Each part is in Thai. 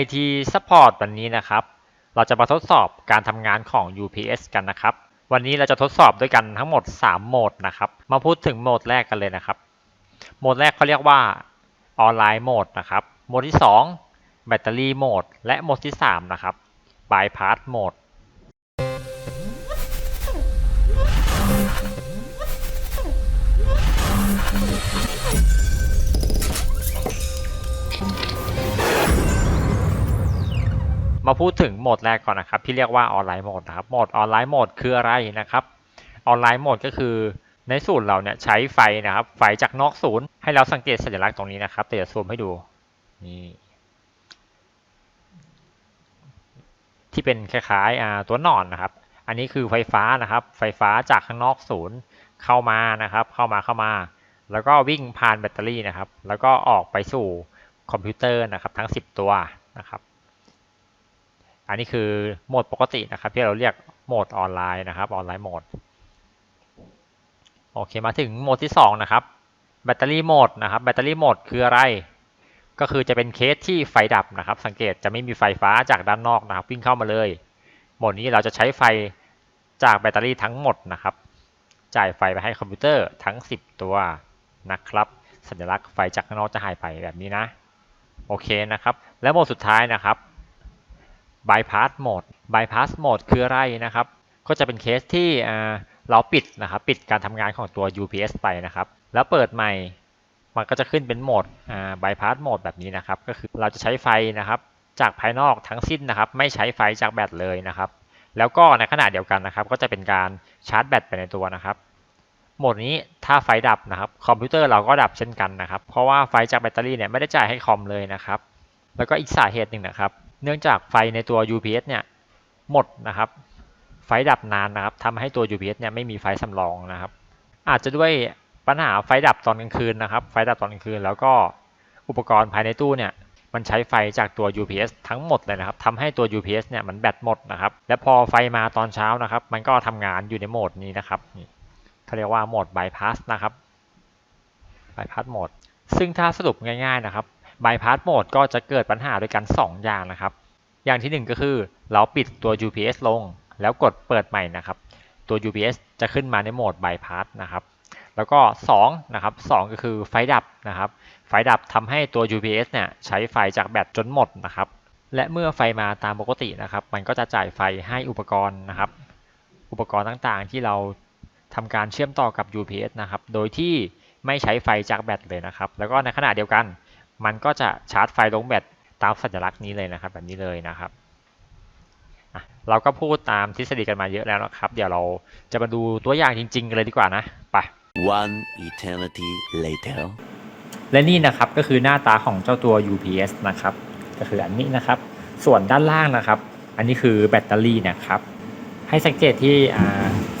IT Support วันนี้นะครับ เราจะมาทดสอบการทำงานของ UPS กันนะครับ วันนี้เราจะทดสอบด้วยกันทั้งหมด 3 โหมดนะครับ มาพูดถึงโหมดแรกกันเลยนะครับ โหมดแรกเขาเรียกว่าออนไลน์โหมดนะครับ โหมดที่ 2 แบตเตอรี่โหมด และโหมดที่ 3 นะครับ Bypass โหมด มาพูดถึงโหมดแรกก่อนนะครับที่เรียกว่าออนไลน์โหมดนะครับโหมดออนไลน์โหมดคืออะไรนะครับ ออนไลน์โหมดก็คือในศูนย์เราเนี่ยใช้ไฟนะครับไฟจากนอกศูนย์ให้เราสังเกตสัญลักษณ์ตรงนี้นะครับแต่จะซูมให้ดูนี่ที่เป็นคล้ายๆตัวหนอนนะครับ อันนี้คือไฟฟ้านะครับ ไฟฟ้าจากข้างนอกศูนย์เข้ามานะครับ เข้ามาเข้ามา แล้วก็วิ่งผ่านแบตเตอรี่นะครับ แล้วก็ออกไปสู่คอมพิวเตอร์นะครับ ทั้ง 10 ตัวนะครับ อันนี้คือโหมดปกตินะครับ ที่เราเรียกโหมดออนไลน์นะครับออนไลน์โหมดโอเคมาถึงโหมดที่2นะครับแบตเตอรี่โหมดนะครับแบตเตอรี่โหมดคืออะไร ก็คือจะเป็นเคสที่ไฟดับนะครับ สังเกตจะไม่มีไฟฟ้าจากด้านนอกนะครับวิ่งเข้ามาเลยโหมดนี้เราจะใช้ไฟจากแบตเตอรี่ทั้งหมดนะครับ จ่ายไฟไปให้คอมพิวเตอร์ทั้ง 10 ตัวนะครับ สัญลักษณ์ไฟจากข้างนอกจะหายไปแบบนี้นะโอเคนะครับ แล้วโหมดสุดท้ายนะครับ bypass mode bypass mode คืออะไรนะครับ ก็จะเป็นเคสที่เราปิดนะครับ ปิดการทำงานของตัว UPS ไปนะครับ แล้วเปิดใหม่ มันก็จะขึ้นเป็นโหมด bypass mode แบบนี้นะครับ ก็คือเราจะใช้ไฟนะครับ จากภายนอกทั้งสิ้นนะครับ ไม่ใช้ไฟจากแบตเลยนะครับ แล้วก็ในขณะเดียวกันนะครับ ก็จะเป็นการชาร์จแบตไปในตัวนะครับโหมดนี้ถ้าไฟดับนะครับคอมพิวเตอร์เราก็ดับเช่นกันนะครับ เพราะว่าไฟจากแบตเตอรี่เนี่ยไม่ได้จ่ายให้คอมเลยนะครับ แล้วก็อีกสาเหตุหนึ่งนะครับ เนื่องจากไฟในตัว UPS เนี่ยหมดนะครับ ไฟดับนานนะครับทำให้ตัว UPS เนี่ยไม่มีไฟสำรองนะครับ อาจจะด้วยปัญหาไฟดับตอนกลางคืนนะครับ ไฟดับตอนกลางคืน แล้วก็อุปกรณ์ภายในตู้เนี่ยมันใช้ไฟจากตัว UPS ทั้งหมดเลยนะครับทำให้ตัว UPS เนี่ยมันแบตหมดนะครับ และพอไฟมาตอนเช้านะครับ มันก็ทำงานอยู่ในโหมดนี้นะครับเขาเรียกว่าโหมด bypass นะครับ bypass โหมดซึ่งถ้าสรุปง่ายๆนะครับ bypass mode ก็จะเกิดปัญหาด้วยกัน 2 อย่างนะครับ อย่างที่ 1 ก็คือเราปิดตัว UPS ลง แล้วกดเปิดใหม่นะครับ ตัว UPS จะขึ้นมาในโหมด bypass นะครับ แล้วก็2นะครับ2ก็คือไฟดับนะครับ ไฟดับทำให้ตัว UPS เนี่ยใช้ไฟจากแบตจนหมดนะครับ และเมื่อไฟมาตามปกตินะครับ มันก็จะจ่ายไฟให้อุปกรณ์นะครับ อุปกรณ์ต่างๆที่เราทำการเชื่อมต่อกับ UPS นะครับ โดยที่ไม่ใช้ไฟจากแบตเลยนะครับ แล้วก็ในขณะเดียวกัน มันก็จะชาร์จไฟลงแบตตามสัญลักษณ์นี้เลยนะครับ แบบนี้เลยนะครับเราก็พูดตามทฤษฎีกันมาเยอะแล้วนะครับ เดี๋ยวเราจะมาดูตัวอย่างจริงๆกันเลยดีกว่านะ ไป One eternity later. และนี่นะครับก็คือหน้าตาของเจ้าตัว UPS นะครับ ก็คืออันนี้นะครับ ส่วนด้านล่างนะครับ อันนี้คือแบตเตอรี่นะครับ ให้สังเกตที่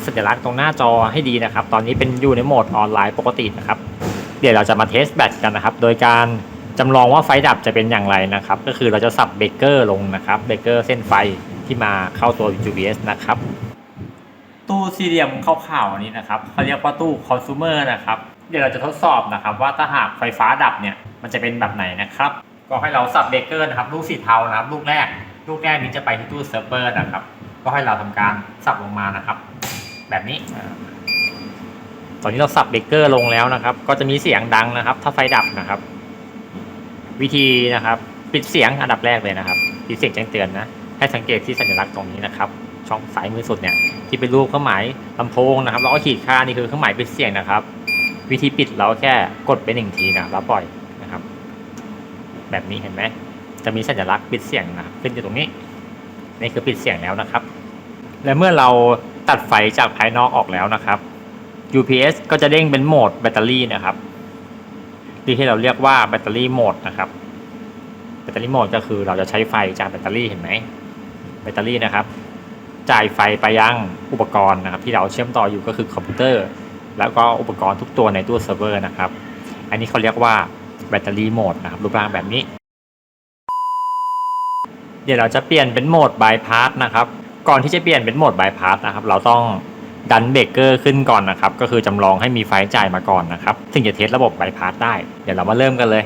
สัญลักษณ์ตรงหน้าจอให้ดีนะครับ ตอนนี้เป็นอยู่ในโหมดออนไลน์ปกตินะครับ เดี๋ยวเราจะมาเทสแบตกันนะครับ โดยการ จำลองว่าไฟดับจะเป็นอย่างไรนะครับ ก็คือเราจะสับเบรกเกอร์ลงนะครับเบรกเกอร์เส้นไฟที่มาเข้าตัว UPS นะครับ ตู้สี่เหลี่ยมขาวๆนี้นะครับเขาเรียกว่าตู้คอน sumer นะครับ เดี๋ยวเราจะทดสอบนะครับ ว่าถ้าหากไฟฟ้าดับเนี่ยมันจะเป็นแบบไหนนะครับ ก็ให้เราสับเบรกเกอร์นะครับลูกสีเทานะครับลูกแรก ลูกแรกนี้จะไปที่ตู้เซิร์ฟเวอร์นะครับ ก็ให้เราทำการสับลงมานะครับ แบบนี้ตอนนี้เราสับเบรกเกอร์ลงแล้วนะครับ ก็จะมีเสียงดังนะครับ ถ้าไฟดับนะครับ วิธีนะครับปิดเสียงอันดับแรกเลยนะครับปิดเสียงแจ้งเตือนนะให้สังเกตที่สัญลักษณ์ตรงนี้นะครับ ช่องซ้ายมือสุดเนี่ยที่เป็นรูปเครื่องหมายลำโพงนะครับแล้วก็ขีดค่านี่คือเครื่องหมายปิดเสียงนะครับ วิธีปิดเราแค่กดไปหนึ่งทีนะแล้วปล่อยนะครับ แบบนี้เห็นไหมจะมีสัญลักษณ์ปิดเสียงนะครับขึ้นอยู่ตรงนี้นี่คือปิดเสียงแล้วนะครับ และเมื่อเราตัดไฟจากภายนอกออกแล้วนะครับ UPS ก็จะเด้งเป็นโหมดแบตเตอรี่นะครับ ที่เราเรียกว่าแบตเตอรี่โหมดนะครับ แบตเตอรี่โหมดก็คือเราจะใช้ไฟจากแบตเตอรี่เห็นไหมแบตเตอรี่นะครับ จ่ายไฟไปยังอุปกรณ์นะครับ ที่เราเชื่อมต่ออยู่ก็คือคอมพิวเตอร์ แล้วก็อุปกรณ์ทุกตัวในตู้เซิร์ฟเวอร์นะครับ อันนี้เขาเรียกว่าแบตเตอรี่โหมดนะครับรูปร่างแบบนี้ เดี๋ยวเราจะเปลี่ยนเป็นโหมดบายพาสนะครับ ก่อนที่จะเปลี่ยนเป็นโหมดบายพาสนะครับ เราต้อง ดันเบรกเกอร์ขึ้นก่อนนะครับ ก็คือจำลองให้มีไฟจ่ายมาก่อนนะครับถึงจะเทสระบบบายพาสได้ เดี๋ยวเรามาเริ่มกันเลย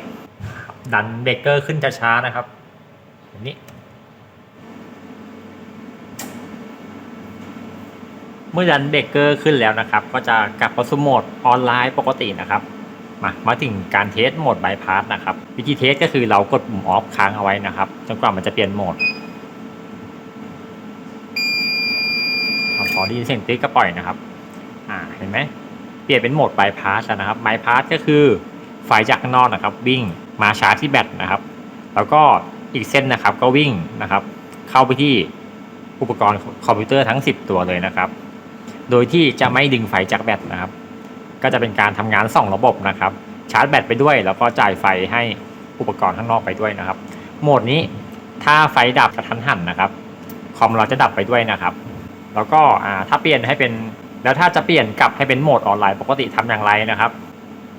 ดันเบรกเกอร์ขึ้นช้าๆนะครับแบบนี้ เมื่อดันเบรกเกอร์ขึ้นแล้วนะครับ ก็จะกลับเข้าสู่โหมดออนไลน์ปกตินะครับมามาถึงการเทสโหมดบายพาสนะครับ วิธีเทสก็คือเรากดปุ่มออฟค้างเอาไว้นะครับจนกว่ามันจะเปลี่ยนโหมด อะพอด้ยินเสียงติ๊กก็ปล่อยนะครับอ่าเห็นไหมเปลี่ยนเป็นโหมดบายพาสนะครับบายพาสก็คือไฟจากข้างนอกนะครับ วิ่งมาชาร์จที่แบตนะครับ แล้วก็อีกเส้นนะครับก็วิ่งนะครับ เข้าไปที่อุปกรณ์คอมพิวเตอร์ทั้ง 10 ตัวเลยนะครับ โดยที่จะไม่ดึงไฟจากแบตนะครับ ก็จะเป็นการทำงาน 2 ระบบนะครับ ชาร์จแบตไปด้วย แล้วก็จ่ายไฟให้อุปกรณ์ข้างนอกไปด้วยนะครับ โหมดนี้ถ้าไฟดับกระทันหันนะครับ คอมเราจะดับไปด้วยนะครับ แล้วก็อ่าถ้าเปลี่ยนให้เป็นแล้วถ้าจะเปลี่ยนกลับให้เป็นโหมดออนไลน์ปกติทำอย่างไรนะครับ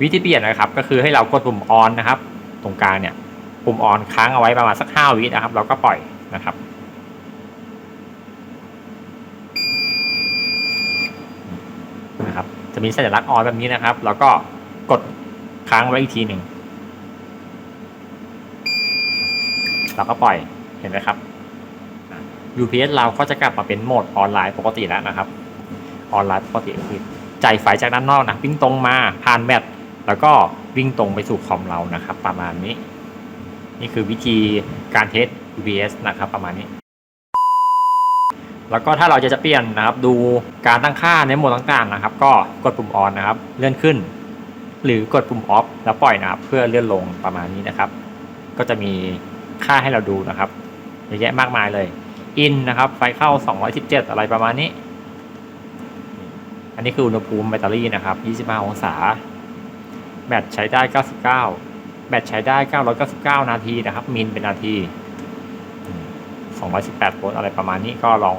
วิธีเปลี่ยนนะครับ ก็คือให้เรากดปุ่มออนนะครับ ตรงกลางเนี่ยปุ่มออนค้างเอาไว้ประมาณสัก5วินะครับเราก็ปล่อยนะครับนะครับ จะมีสัญลักษณ์ออนแบบนี้นะครับ แล้วก็กดค้างไว้อีกทีหนึ่งเราก็ปล่อยเห็นไหมครับ UPS เราก็จะกลับมาเป็นโหมดออนไลน์ปกติแล้วนะครับ ออนไลน์ปกติก็คือจ่ายไฟจากด้านนอกนะวิ่งตรงมาผ่านแบตแล้วก็วิ่งตรงไปสู่คอมเรานะครับ ประมาณนี้ นี่คือวิธีการเทส UPS นะครับ ประมาณนี้ แล้วก็ถ้าเราจะจะเปลี่ยนนะครับ ดูการตั้งค่าในโหมดต่างๆนะครับ ก็กดปุ่มออนนะครับ เลื่อนขึ้น หรือกดปุ่มออฟแล้วปล่อยนะครับ เพื่อเลื่อนลงประมาณนี้นะครับ ก็จะมีค่าให้เราดูนะครับเยอะแยะมากมายเลย อินนะครับ ไฟเข้า 217 อะไรประมาณนี้ อันนี้คืออุณหภูมิแบตเตอรี่นะครับ 25 องศา แบตใช้ได้ 99 แบตใช้ได้ 999 นาทีนะครับ มิลเป็นนาที 218 โวลต์อะไรประมาณนี้ก็ลอง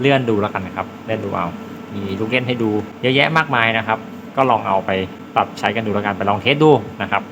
เลื่อนดูแล้วกันนะครับ เลื่อนดูเอา มีลูกเล่นให้ดูเยอะแยะมากมายนะครับ ก็ลองเอาไปปรับใช้กันดูแล้วกัน ไปลองเทสดูนะครับ